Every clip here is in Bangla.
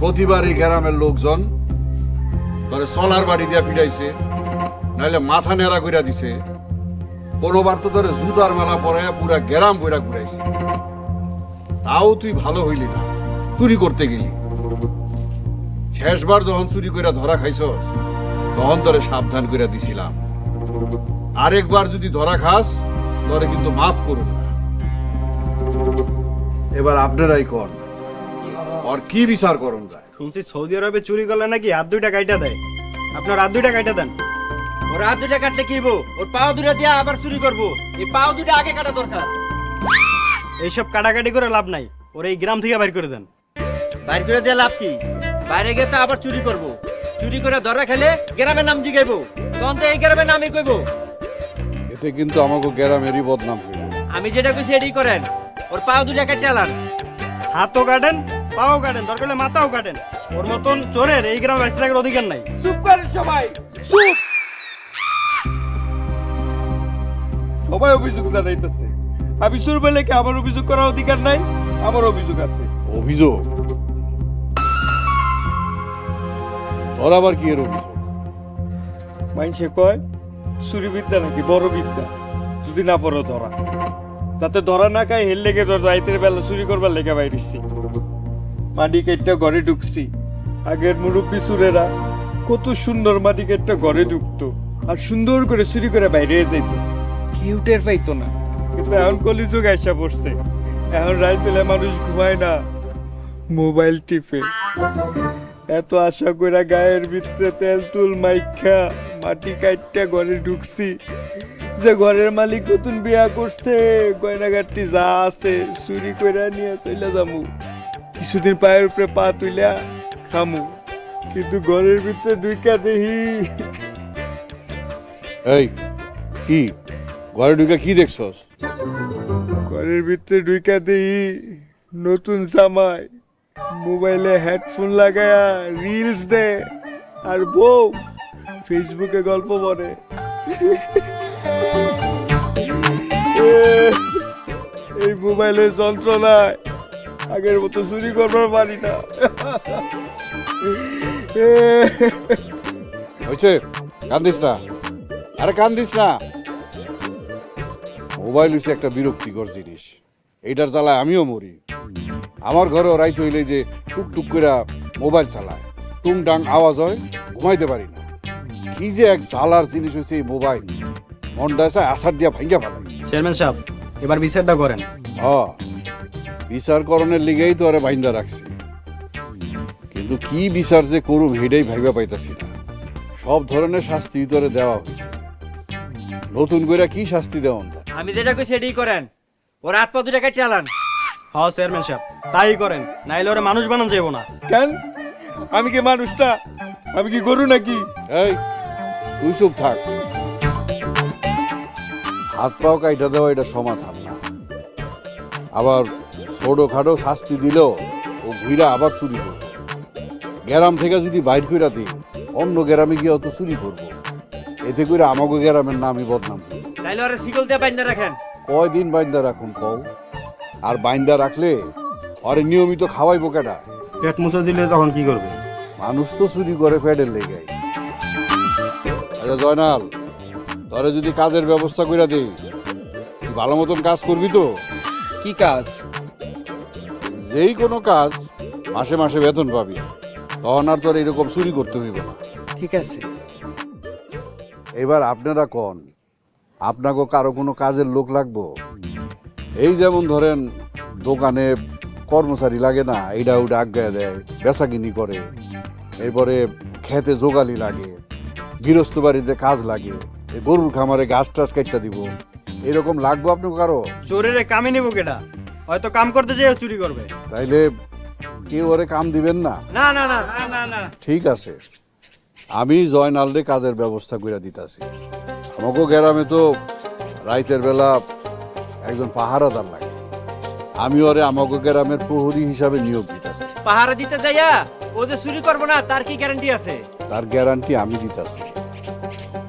প্রতিবার এই গ্রামের লোকজন ধরে সোনার বাড়ি দিয়া পিটাইছে, নাইলে মাথা নেড়া কইরা দিছে। কোনোবার তো ধরে জুতার মেলা পরে পুরা গ্রাম বইরা ঘুরাইছে। তাও তুই ভালো হইলি না, চুরি করতে গেলি। শেষবার যখন চুরি কইরা ধরা খাইছ তখন তোরে সাবধান কইরা দিছিলাম। আরেকবার যদি ধরা খাস, তোরে কিন্তু মাফ করুন না। এবার আপনারাই কর। আর কি বিচার করুন যায় শুনছি সৌদি আরবে চুরি করলে নাকি হাত দুইটা কাইটা দেয়। আপনার হাত দুইটা কাইটা দেন। ওর হাত দুটা কাটতে কি হইবো? ওর পাও দুটা দিয়ে আবার চুরি করব। এই পাও দুটা আগে কাটা দরকার। এইসব কাটাকাটি করে লাভ নাই। ওর এই গ্রাম থেকে বাইর করে দেন। বাইর করে দিয়ে লাভ কি? বাইরে গিয়ে তো আবার চুরি করব। চুরি করে ধরা খেলে গ্রামের নাম জিগাইবো। তখন তো এই গ্রামের নামই কইবো। এতে কিন্তু আমাকে গ্রামেরই বদনাম হইল। আমি যেটা কইছি এটাই করেন। ওর পাও দুটা কাটতে আলান। হাতও কাটেন পাও কাটেন দরকার হলে মাথাও কাটেন ওর মতন চোরের এই গ্রামে বেঁচে থাকার অধিকার নাই। চুপ করেন সবাই চুপ। সবাই অভিযোগ জানাইতেছে। আমি সুর বলে কি আমার অভিযোগ করার অধিকার নাই? আমার অভিযোগ আছে। অভিযোগ? তোর আবার কি এর অভিযোগ? মাইনসে কয় চুরি বিদ্যা নাকি বড় বিদ্যা? যদি না পড়ো ধরা। তাতে ধরা না খাই হেল লেগে রাইতের বেলা চুরি করবার লেগে বাইরেছি মাটি কেটটা ঘরে ঢুকছি। আগের মুরব্বী সুরেরা কত সুন্দর মাটি কেটটা ঘরে ঢুকতো আর সুন্দর করে চুরি করে বাইরে যাইত। কেউ টের পাইতো না। কিন্তু এখন কলিযুগ আইসা পড়ছে। এখন রাত পেলে মানুষ ঘুমায় না। মোবাইল টিপে। এত আশা কইরা গায়ের ভিতরে তেল তুল মাইখা মাটি কাটটা ঘরে ঢুকছি। যে ঘরের মালিক নতুন বিয়া করছে গয়নাগাটি যা আছে চুরি কইরা নিয়ে চলে যামু কিছুদিন পায়ের উপরে পা তুইলা খামু কিন্তু ঘরের ভিতরে ঢুকা দেহি এই কি? ঘরে ঢুকে কি দেখছস? ঘরের ভিতরে ঢুকা দেহি নতুন জামাই মোবাইলে হেডফোন লাগায়া রিলস দে আর বউ ফেসবুকে গল্প বলে। এই মোবাইলের যন্ত্রণায় আগের মতো চুরি করবার পারি না। হয়েছে? কান্দিস না। আরে কান্দিস না। মোবাইল হচ্ছে একটা বিরক্তিকর জিনিস। এইটার জ্বালায় আমিও মরি। আমার ঘরে রাইত হইলে যে টুকটুক করে মোবাইল চালায়। টুংটাং আওয়াজ হয় ঘুমাইতে পারি না। কি যে এক জ্বালার জিনিস হচ্ছে এই মোবাইল। মনটা এসে আসার দিয়া ভাঙ্গা ফেলাই চেয়ারম্যান সাহেব এবার বিচারটা করেন। হ বিচারকরণের লিগেই তো আরে বাইন্দা রাখছি। কিন্তু কি বিচার যে করুম হেডাই ভাইবা পাইতাছি না। সব ধরনের শাস্তি তোরে দেওয়া হয়েছে নতুন করে কি শাস্তি দেওয়া আমি যেটা কইছি এটাই করেন। ওর হাত পা দুটা কাটতে আলান। হ চেয়ারম্যান সাহেব তাই করেন। নাইলে ওরা মানুষ বানান যাব না। কেন? আমি কি মানুষটা? আমি কি গরু নাকি? এই তুই চুপ থাক। হাত পাও কাইটা দেওয়া এটা সমাধান না। আবার ছোটো খাটো শাস্তি দিলেও ও ঘুইরা আবার চুরি করব। গ্রাম থেকে যদি বাইর কইরা দিই অন্য গ্রামে গিয়ে অত চুরি করব। এতে করে আমাকে গ্রামের নামই বদনাম করব তাইলে ওরা সিগল দিয়ে বাইন্দা রাখেন। কয়দিন বাইন্দা রাখুন কও? আর বাইন্দা রাখলে আরে নিয়মিত খাওয়াইবো কেটা পেট মুছে দিলে তখন কি করবে? মানুষ তো চুরি করে ফেডের লেগে আচ্ছা জয়নাল তোরে যদি কাজের ব্যবস্থা করে দেই তুই ভালো মতন কাজ করবি তো। কি কাজ? যেই কোনো কাজ মাসে মাসে বেতন পাবি। তখন আর তোর এরকম চুরি করতে হইব না। ঠিক আছে। এবার আপনারা কন আপনাকে কারও কোনো কাজের লোক লাগবো? এই যেমন ধরেন দোকানে কর্মচারী লাগে না এইটা ওটা আজ্ঞা দেয় বেচাকিনি করে। এরপরে খেতে জোগালি লাগে গৃহস্থ বাড়িতে কাজ লাগে। এই গরুর খামারে গাছ টাছ কাটটা দিব। এরকম লাগবো আপনি কারও চোরের কামে নিব কেটা হয়তো কাম করতে যেয়ে চুরি করবে। তাইলে কেউ ওরে কাম দিবেন না? না না না। না না ঠিক আছে। আমি জয়নালরে কাজের ব্যবস্থা করে দিতাছি। আমাকে গ্রামে তো রাইতের বেলা একজন পাহারাদার লাগে। আমি ওরে আমাকে গ্রামের প্রহরী হিসাবে নিয়োগ দিতাছি। পাহারা দিতে যাইয়া ও যে চুরি করব না তার কি গ্যারান্টি আছে? তার গ্যারান্টি আমি দিতাছি।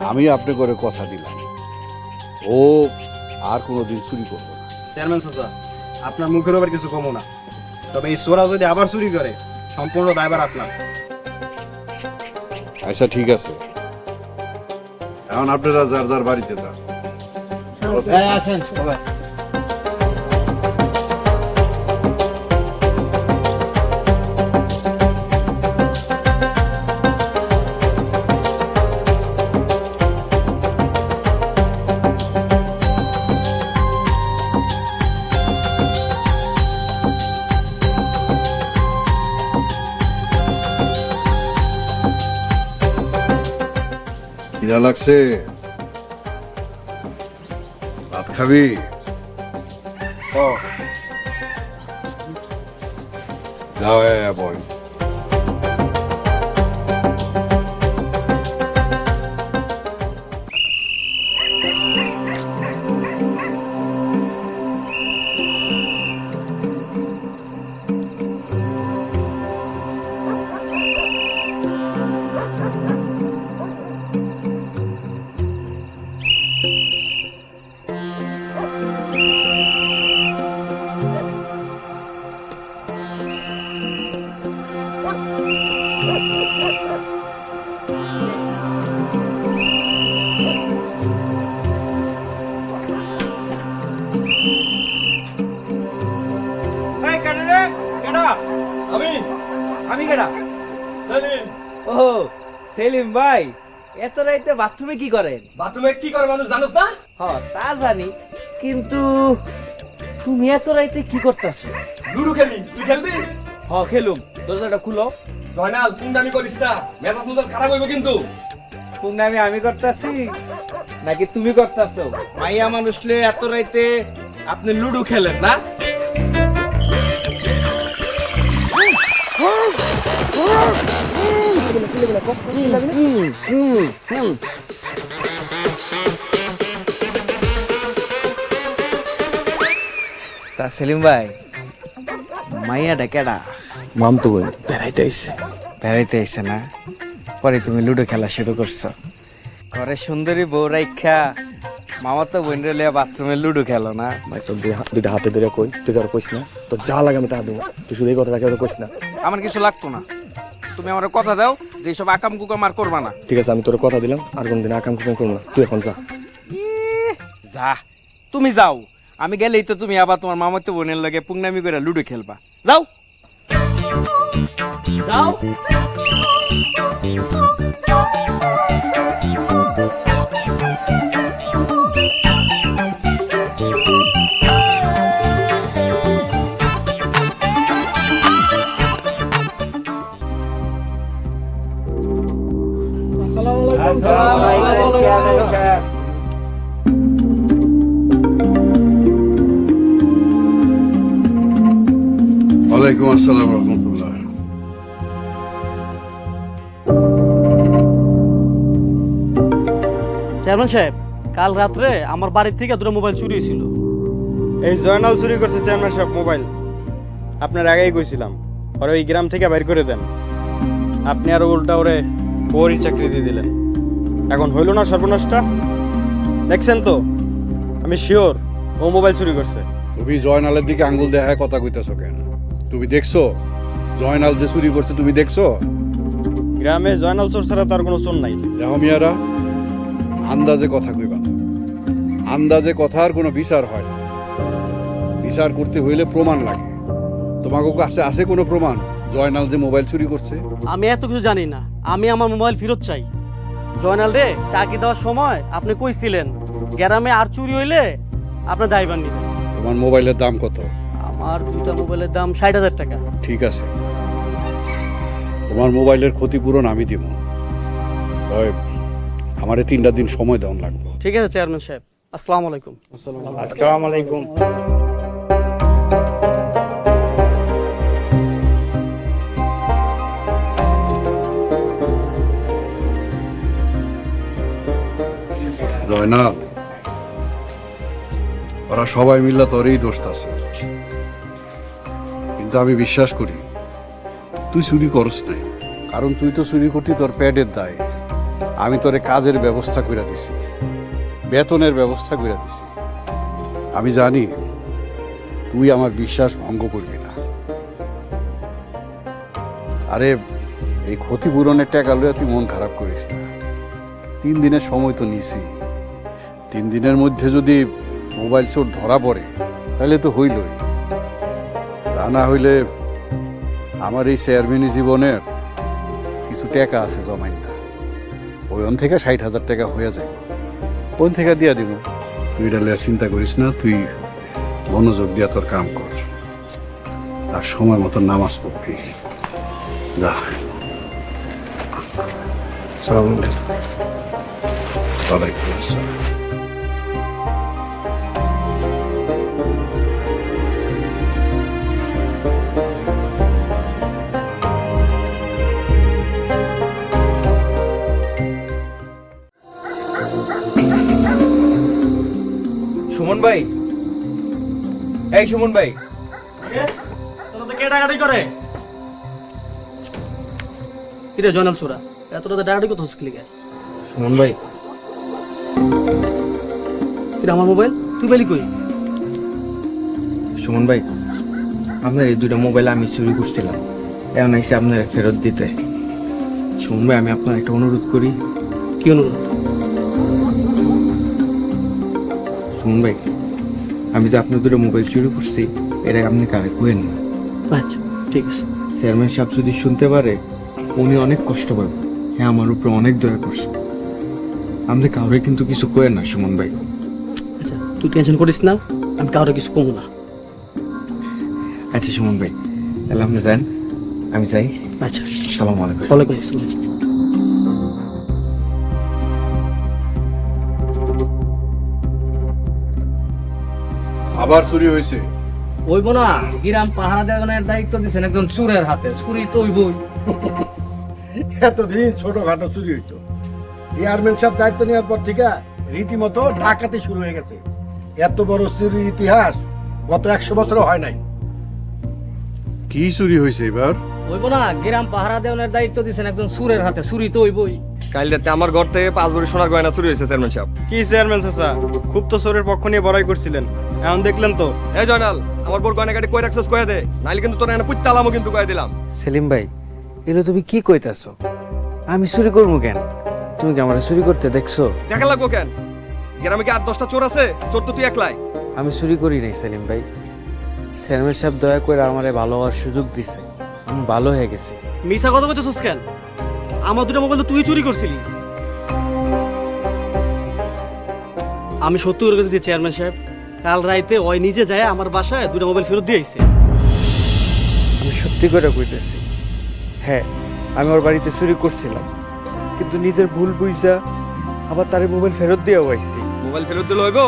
আমি আপনি করে কথা দিলাম। ও আর কোনো দিন চুরি করব না। চেয়ারম্যান চাচা আপনার মুখের ওপর কিছু কমো না। তবে এই চোরা যদি আবার চুরি করে সম্পূর্ণ ড্রাইভার আপনার। আচ্ছা ঠিক আছে। এখন আপনারা যার যার বাড়িতে যান। আসেন সবাই। লাগছে। ভাত খাবি? যাও বই ও সেলিম ভাই এত রাইতে বাথরুমে কি করেন? বাথরুমে কি করে মানুষ জানোস না? হ তা জানি কিন্তু তুমি এত রাইতে কি করতেছো? লুডু খেলি তুই খেলবি? হ খেলুম। দরজাটা খুলো। জয়নাল পুন্ডামি করিস না মেজাজ মেজাজ খারাপ হইব কিন্তু। তুমি আমি করতেছি নাকি তুমি করতেছো? মাইয়া মানুষলে এত রাইতে আপনি লুডু খেলেন না? তা সেলিম ভাই মাইয়াটা কেডা মামতো বই বেড়াইতে আইছে। না? পরে তুমি লুডো খেলা শুরু করছ। ঘরে সুন্দরী বউ রাইখা মামা তো বোন রেলিয়া বাথরুমে লুডো খেলো না? ভাই তোর দুই দুইটা হাতে ধরে কই তুই আর কইস না। তো যা লাগে আমি তা দেবো। তুই শুধু এই কথা রাখে কইস না। আমার কিছু লাগতো না। তুমি আমার কথা দাও যে সব আকাম কুকাম আর করবা না। ঠিক আছে আমি তোর কথা দিলাম আর কোনদিন আকাম কুকাম করব না। তুই এখন যা। যা। তুমি যাও। আমি গেলেই তো তুমি আবার তোমার মামাতো বোনের লাগে পুংনামি করে লুডো খেলবা। যাও। যাও। ওয়ালাইকুম আসসালাম রহমতুল্লাহ। চেয়ারম্যান সাহেব কাল রাত্রে আমার বাড়ির থেকে দুটো মোবাইল চুরি ছিল এই জয়নাল চুরি করছে চেয়ারম্যান সাহেব মোবাইল। আপনার আগেই কইছিলাম আর ওই গ্রাম থেকে বের করে দেন। আপনি আরও উল্টা ওরে ওরই চাকরি দিয়ে দিলেন। এখন হইল না সর্বনাশটা? দেখছেন তো? আমি শিওর ও মোবাইল চুরি করছে। তুমি জয়নালের দিকে আঙ্গুল দেখায় কথা কইতেছো কেন? তুমি দেখছ? জয়নাল যে চুরি করছে তুমি দেখছ? গ্রামে জয়নাল চোর ছাড়া তার কোনো চোর নাই। দেখো মিয়ারা আন্দাজে কথা কইবা না। আন্দাজে কথার কোনো বিচার হয় না। বিচার করতে হইলে প্রমাণ লাগে। তোমাকে কাছে আছে কোনো প্রমাণ? জয়নাল যে মোবাইল চুরি করছে? আমি এত কিছু জানি না। আমি আমার মোবাইল ফেরত চাই। জয়নাল রে চাকরি দেওয়ার সময়? আপনি কইছিলেন গ্রামে আর চুরি হইলে আপনার দায়ভার নিবেন তোমার মোবাইলের দাম কত? আমার দুইটা মোবাইলের দাম ষাট হাজার টাকা। ঠিক আছে। তোমার মোবাইলের ক্ষতিপূরণ আমি দিব। তবে আমারে তিনটা দিন সময় দেওয়ান লাগবে। ঠিক আছে চেয়ারম্যান সাহেব। আসসালামু আলাইকুম। আসসালামু আলাইকুম। ওরা সবাই মিল্লা তোরই দোষ আছে। কিন্তু আমি বিশ্বাস করি, তুই চুরি করস নাই। কারণ তুই তো চুরি করতি তোর প্যাডের দায়। আমি তোরে কাজের ব্যবস্থা করে দিছি, বেতনের ব্যবস্থা করে দিছি। আমি জানি, তুই আমার বিশ্বাস ভঙ্গ করবি না। আরে, এই ক্ষতিপূরণের টাকা লইয়া তুই মন খারাপ করিস না। তিন দিনের সময় তো নিছি। তিন দিনের মধ্যে যদি মোবাইল চোর ধরা পড়ে, তাহলে তো হইলই। তা না হইলে আমার এই চেয়ারম্যানি জীবনের কিছু টাকা আছে জমাই না। ওইন থেকে ষাট হাজার টাকা হয়ে যায় কোন থেকে দিয়া দিব? তুই ডালে চিন্তা করিস না, তুই মনোযোগ দিয়া তোর কাম কর। আর সময় মতো নামাজ পড়বি। যা। সালাম আলাইকুম। ওয়ালাইকুম আসসালাম। ভাই। এই সুমন ভাই। তোরা তো কে ডাকাডাকি করে। কিরে জয়নাল চোরা এতটা ডাকাডাকি করছিস ক্লিকে সুমন ভাই। কিরে আমার মোবাইল? তুই পেলি কই? সুমন ভাই আপনার এই দুটো মোবাইল আমি চুরি করছিলাম। এখন এসে আপনার ফেরত দিতে। সুমন ভাই আমি আপনার একটা অনুরোধ করি। কি অনুরোধ? সুমন ভাই আমি যে আপনার দুটো মোবাইল চুরি করছি এটা আপনি কারে কোয়েন না আচ্ছা ঠিক আছে। চেয়ারম্যান সাহেব যদি শুনতে পারে উনি অনেক কষ্ট পাবে হ্যাঁ আমার উপরে অনেক দয়া করছে। আপনি কাউরে কিন্তু কিছু কোয়েন না সুমন ভাই। আচ্ছা তুই টেনশন করিস না আমি কারও কিছু কমবো না। আচ্ছা সুমন ভাই তাহলে আপনি যান আমি যাই। আচ্ছা। সালাম আলাইকুম। ওয়ালাইকুম আসসালাম। আবার চুরি হয়েছে। ওইব না গিরাম পাহারা দেওয়ার দায়িত্ব দিচ্ছেন একজন চুরের হাতে চুরি তো ওইবই এতদিন ছোটখাটো চুরি হইতো। চেয়ারম্যান সাহেব দায়িত্ব নেওয়ার পর থেকে রীতিমতো ডাকাতি শুরু হয়ে গেছে। এত বড় চুরির ইতিহাস গত একশো বছরও হয় নাই। কি চুরি হয়েছে এবার? ওইব না গ্রাম পাহারা দেওয়ার দায়িত্ব দিচ্ছেন একজন চুরের হাতে চুরি তো ওইবই কাল রাতে আমার ঘর থেকে পাঁচ ভরি সোনার গয়না চুরি হয়েছে চেয়ারম্যান সাহেব। কি চেয়ারম্যান চাচা? খুব তো চোরের পক্ষ নিয়ে বড়াই করছিলেন। এখন দেখলেন তো? এই জয়নাল আমার বোর গয়না কাটি কই রাখছিস কয়ে দে। নাইলে কিন্তু তোর এখানে পুত্তা আলামও কিন্তু কয়ে দিলাম। সেলিম ভাই এগুলো তুমি কি কইতাছো? আমি চুরি করব কেন? তুমি কি আমার চুরি করতে দেখছ? দেখা লাগবো কেন? গ্রামে কি আট দশটা চোর আছে? চোর তো তুই একলাই। আমি চুরি করি নাই সেলিম ভাই। চেয়ারম্যান সাহেব দয়া করে আমারে ভালো হওয়ার সুযোগ দিছে। আমি ভালো হয়ে গেছি। মিশা কথা বলতেছিস কেন? আমার দুটো মোবাইল তো তুই চুরি করছিলি। আমি সত্যি করে গেছি চেয়ারম্যান সাহেব কাল রাইতে ওই নিজে যায় আমার বাসায় দুটো মোবাইল ফেরত দিয়ে আইছে। আমি সত্যি করে কইতেছি হ্যাঁ আমি ওর বাড়িতে চুরি করছিলাম কিন্তু নিজের ভুল বুঝা আবার তার মোবাইল ফেরত দিয়ে আইছি। মোবাইল ফেরত দিলে হইব?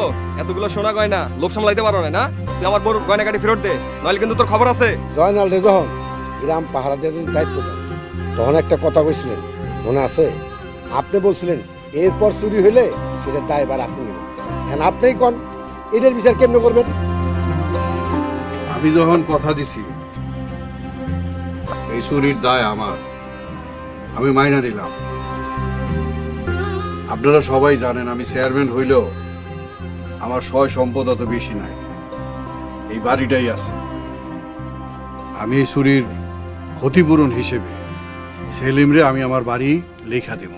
এতগুলো সোনা গয়না লোক সামলাইতে পারো না না? তুই আমার বোর গয়না কাটি ফেরত দে নাহলে কিন্তু তোর খবর আছে। জয়নাল রে যখন গ্রাম পাহারাদের দায়িত্ব দেন তখন একটা কথা কইছিলেন, মনে আছে? আপনি বলছিলেন, এরপর চুরি হইলে সেটা দায়বার আপনি নেবেন। এখন আপনিই কন, এটার বিচার কেমনে করবেন? আমি যখন কথা দিছি, এই চুরির দায় আমার। আমি মাইনা নিলাম। আপনারা সবাই জানেন আমি চেয়ারম্যান হইলেও আমার সয় সম্পদ অত বেশি নাই। এই বাড়িটাই আছে। আমি এই চুরির ক্ষতিপূরণ হিসেবে সেলিমরে আমি আমার বাড়ি লেখা দেব।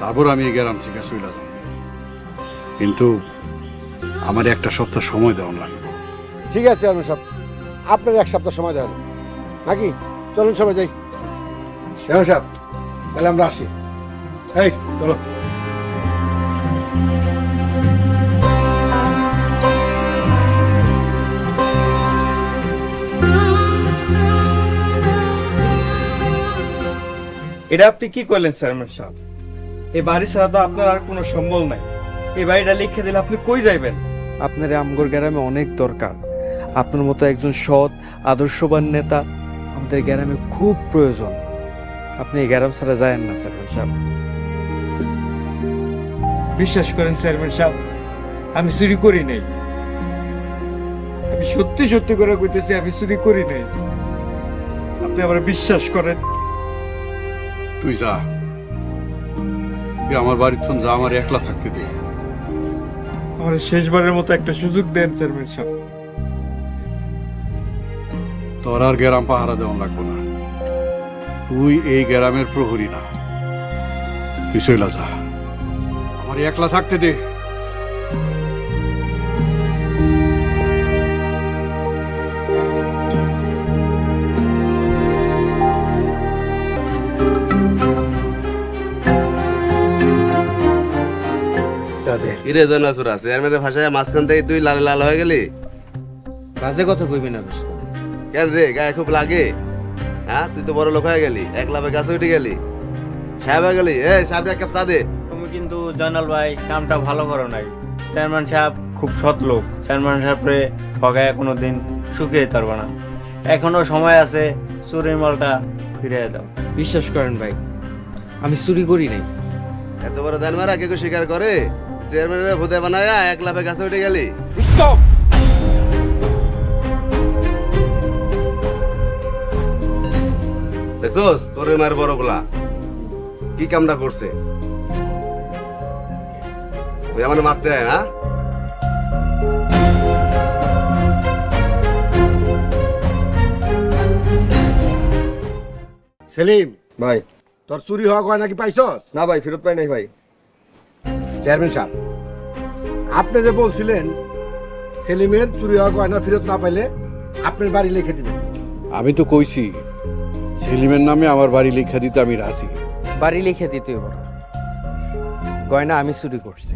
তারপর আমি এই গ্রাম থেকে চলে যাব। কিন্তু আমার একটা সপ্তাহ সময় দেওয়া লাগবে। ঠিক আছে আমি সব আপনার এক সপ্তাহ সময় দেওয়া নাকি? চলুন সবাই যাই। চেয়ারম্যান সাহেব, তাহলে আমরা আসি। এই, চলো। এটা আপনি কি করলেন চেয়ারম্যান সাহেব? এই বাড়ি ছাড়া তো আপনার আর কোনো সম্বল নাই। এই বাড়িটা লিখে দিলে আপনি কই যাইবেন? আপনার আমগর গ্রামে অনেক দরকার। আপনার মতো একজন সৎ আদর্শবান নেতা আমাদের গ্রামে খুব প্রয়োজন। আপনি এই গ্রাম ছাড়া যায় না চেয়ারম্যান সাহেব। বিশ্বাস করেন চেয়ারম্যান সাহেব আমি চুরি করি নাই। আমি সত্যি সত্যি করে কইতেছি আমি চুরি করি নাই। আপনি আমার বিশ্বাস করেন। তুই যা। তুই আমার বাড়ির থন যা আমার একলা থাকতে দে। আমার শেষবারের মতো একটা সুযোগ দেন চেয়ারম্যান সাহেব। তোর আর গ্রাম পাহারা দেওয়া লাগবো না। তুই এই গ্রামের প্রহরী না। তুই চইলা যা। আমার একলা থাকতে দে। কিরে জনাসুরা চেয়ারম্যানের ভাষায় মাঝখান থেকে তুই লাল লাল হয়ে গেলি? বাজে কথা কইবি না দোস্ত। কেন রে গায়ে খুব লাগে? হ্যাঁ তুই তো বড় লোক হয়ে গেলি এক লাভে গাছে উঠে গেলি। সাহেব হয়ে গেলি? এ সাহেব এক কাপ চা দে। তুমি কিন্তু জয়নাল ভাই কামটা ভালো করো নাই। চেয়ারম্যান সাহেব খুব সৎ লোক। চেয়ারম্যান সাহেবরে ঠগায় কোনো দিন শুকিয়ে পারবে না। এখনও সময় আছে চুরির মালটা ফিরে দাও। বিশ্বাস করেন ভাই আমি চুরি করি নাই। এত বড় দান মারা কে কেউ স্বীকার করে? চেয়ারম্যানের ভূতে বানায় এক লাভে গাছে উঠে গেলি। দেখছোস? তোর মায়ের বড়গুলা কি কামটা করছে? ওই আমার মারতে হয় না? সেলিম ভাই। তোর চুরি হওয়া গয়না নাকি পাইছস? না ভাই ফেরত পাই নাই ভাই। চেয়ারম্যান সাহেব আপনি যে বলছিলেন সেলিমের চুরি হওয়া গয়না ফেরত না পাইলে আপনার বাড়ি লিখে দিবেন। আমি তো কইছি সেলিমের নামে আমার বাড়ি লেখা দিতে আমি রাজি। বাড়ি লিখে দিতে এবার গয়না আমি চুরি করছি।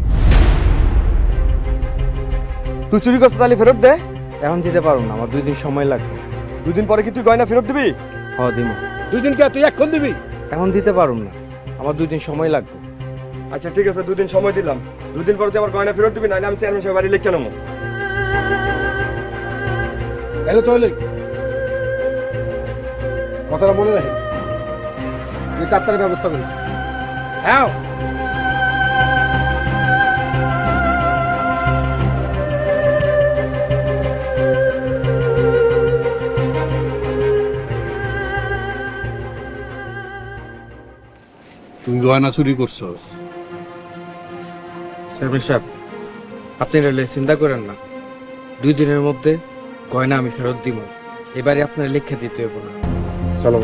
তুই চুরি করছিস তাহলে ফেরত দে। এখন দিতে পারব না আমার দুই দিন সময় লাগবে। দুই দিন পরে কি তুই গয়না ফেরত দিবি? হ দিমু। দুই দিন কে তুই এখন দিবি? এখন দিতে পারব না আমার দুই দিন সময় লাগবে। আচ্ছা ঠিক আছে দুদিন সময় দিলাম। দুই দিন পরে তুই আমার গয়না ফেরত দিবি নাহলে আমি চেয়ারম্যান সাহেব বাড়ি লিখে নেব। তাহলে তাহলে কথাটা মনে রাখে তুই তাড়াতাড়ি ব্যবস্থা করিস। হ্যাঁ। তুই গয়না চুরি করছস? চেয়ারম্যান সাহেব, আপনি রেলে চিন্তা করেন না। দুই দিনের মধ্যে গয়না আমি ফেরত দিব। এবারে আপনার লিখে দিতে হবে না। চলো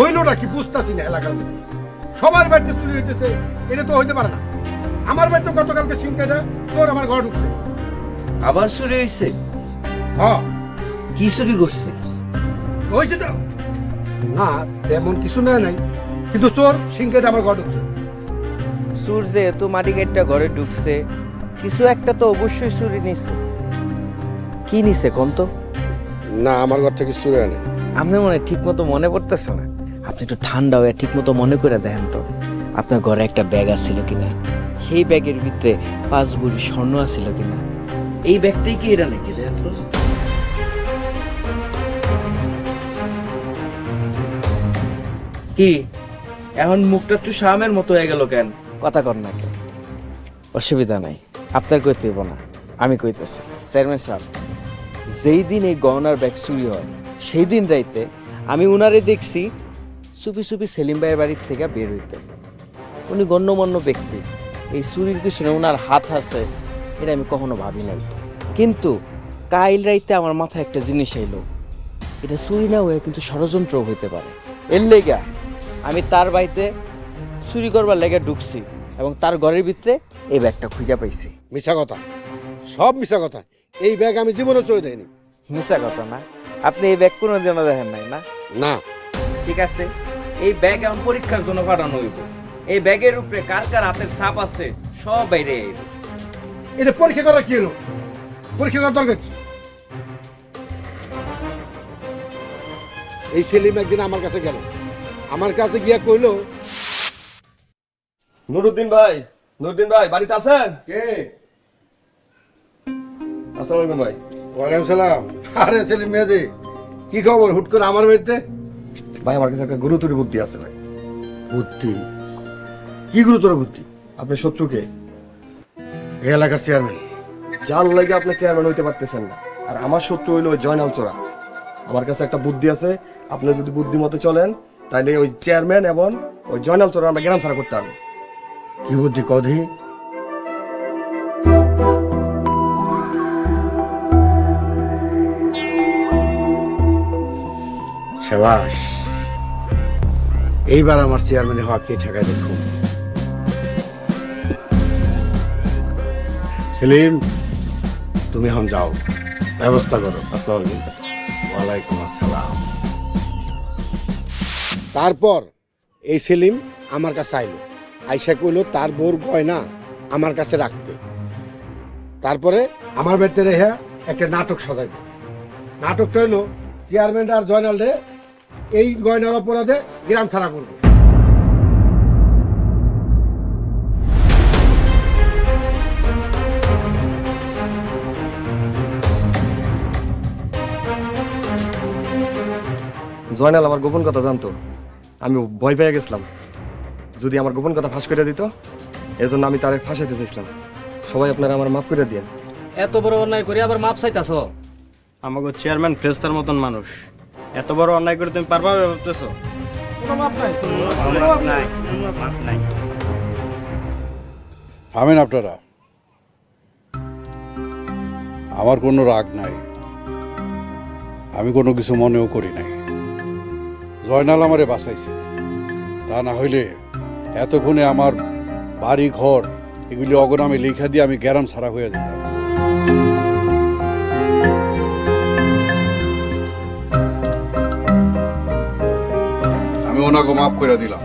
হইলোটা কি বুঝতেছি না এলাকার মধ্যে? সবার বাড়িতে চুরি হইতেছে এটা তো হইতে পারে না। আমার বাড়িতে গতকালকে সিংকাটা চোর আমার ঘর ঢুকছে। আবার চুরি হয়েছে হ্যাঁ কি চুরি করছে? হয়েছে তো। না তেমন কিছু নেয় নাই কিন্তু চোর সিংকাটা আমার ঘর ঢুকছে। চুর যেহেতু মাটি কাটটা ঘরে ঢুকছে কিছু একটা তো অবশ্যই চুরি নিছে। কি নিছে কোন তো? না আমার ঘর থেকে চুরি হয় না আপনার মনে ঠিক মতো মনে পড়তেছে না? আপনি একটু ঠান্ডা হয়ে ঠিক মতো মনে করে দেখেন তো আপনার ঘরে একটা ব্যাগ আছিল কিনা? সেই ব্যাগের ভিতরে পাঁচ বুড়ি স্বর্ণ আছিল কিনা? এই ব্যাগটাই কি এটা নাকি দেখেন তো কি? এখন মুখটা একটু শামের মতো হয়ে গেল কেন? কথা কর না কেন। অসুবিধা নাই আপনার কইতে হইব না আমি কইতেছি। চেয়ারম্যান সাহেব যেই দিন এই গহনার ব্যাগ চুরি হয় সেই দিন রাইতে আমি উনারে দেখছি চুপি চুপি সেলিম ভাইয়ের বাড়ির থেকে বের হইতে। উনি গণ্যমান্য ব্যক্তি। এই চুরির পিছনে ওনার হাত আছে এটা আমি কখনো ভাবি নাই। কিন্তু কাইল রাইতে আমার মাথায় একটা জিনিস এলো। এটা চুরি না হয়ে কিন্তু ষড়যন্ত্র হইতে পারে। এর লেগা আমি তার বাড়িতে চুরি করবার লেগে ঢুকছি এবং তার ঘরের ভিতরে এই ব্যাগটা খুঁজে পাইছি। মিছা কথা। সব মিছা কথা। এই ব্যাগ আমি জীবনে চই দেয়নি মিশা কথা না। আপনি এই ব্যাগ কোনো দিনও দেখেন নাই না? না। ঠিক আছে। এই ব্যাগ এখন পরীক্ষার জন্য পাঠানো হইব। এই ব্যাগের উপরে কার কার হাতের ছাপ আছে সব বাইরে আইব। এটা পরীক্ষা করা কি হলো? পরীক্ষা করার দরকার এই সেলিম একদিন আমার কাছে গেল। আমার কাছে গিয়া কইলো নুরুদ্দিন ভাই নুরুদ্দিন ভাই বাড়িতে আছেন? কে? আসসালামু আলাইকুম ভাই। ওয়ালাইকুম সালাম। আরে সেলিম মেয়াজি কি খবর? হুট করে আমার বাড়িতে? ভাই আমার কাছে একটা গুরুতর বুদ্ধি আছে ভাই। বুদ্ধি? কি গুরুতর বুদ্ধি? আপনি শত্রুকে? এই এলাকার চেয়ারম্যান যার লাগে আপনি চেয়ারম্যান হইতে পারতেছেন না। আর আমার শত্রু হইল ওই জয়নাল চোরা। আমার কাছে একটা বুদ্ধি আছে। আপনি যদি বুদ্ধি মতো চলেন তাহলে ওই চেয়ারম্যান এবং ওই জয়নাল চোরা আমরা গ্রাম ছাড়া করতে পারব। কি বুদ্ধি কধি? সাবাস এইবার আমার চেয়ারম্যানে হওয়া কে ঠেকায় দেখুন। সেলিম, তুমি এখন যাও। ব্যবস্থা করো। ওয়ালাইকুম আসসালাম। তারপর এই সেলিম আমার কাছে আইলো। আইসা কইলো, তার বোর গয়না আমার কাছে রাখতে। তারপরে আমার বাড়িতে রেহা একটা নাটক সাজাইল নাটকটা হইল চেয়ারম্যান আর জয়নাল রে এই গয়নার অপরাধে গ্রাম ছাড়া করবে। জয়নাল আমার গোপন কথা জানতো। আমি ভয় পেয়ে গেছিলাম। যদি আমার গোপন কথা ফাঁস করে দিত এজন্য আমি তারে ফাঁসাইতে চাইছিলাম। সবাই আপনারা আমার মাফ করে দিয়েন। এত বড় অন্যায় করে আবার মাপ চাইতাছ? আমাকে চেয়ারম্যান ফ্রেস্তার মতন মানুষ। এত বড় অন্যায় করে তুমি পারবা ভাবতেছো? থামেন আপনারা। আমার কোনো রাগ নাই। আমি কোনো কিছু মনেও করি নাই। জয়নাল আমারে বাঁচাইছে। তা না হইলে এতক্ষণে আমার বাড়ি ঘর এগুলি অগরামে লিখা দিয়ে আমি গ্যারাম ছাড়া হয়ে যেতাম। আমি ওনাকে মাফ করে দিলাম।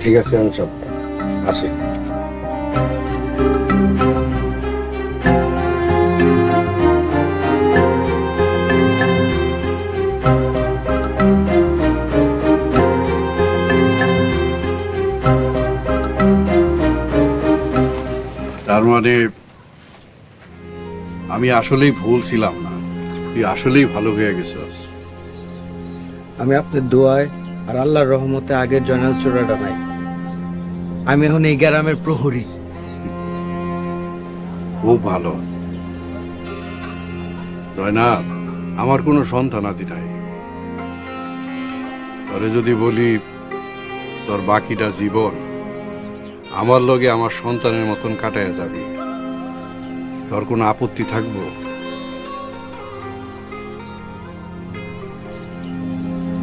ঠিক আছে আমি সব আসি। আমি আসলেই ভুল ছিলাম না। তুই আসলেই ভালো হয়ে গেছিস। আমি আপনার দোয়ায় আর আল্লাহর রহমতে আগের জয়নাল চোরাটা নাই আমি এখন এই গ্রামের প্রহরী। খুব ভালো। না আমার কোনো সন্তানাদি নাই। তবে যদি বলি তোর বাকিটা জীবন আমার লগে আমার সন্তানের মতন কাটায় যাবি। তোর কোনো আপত্তি থাকব?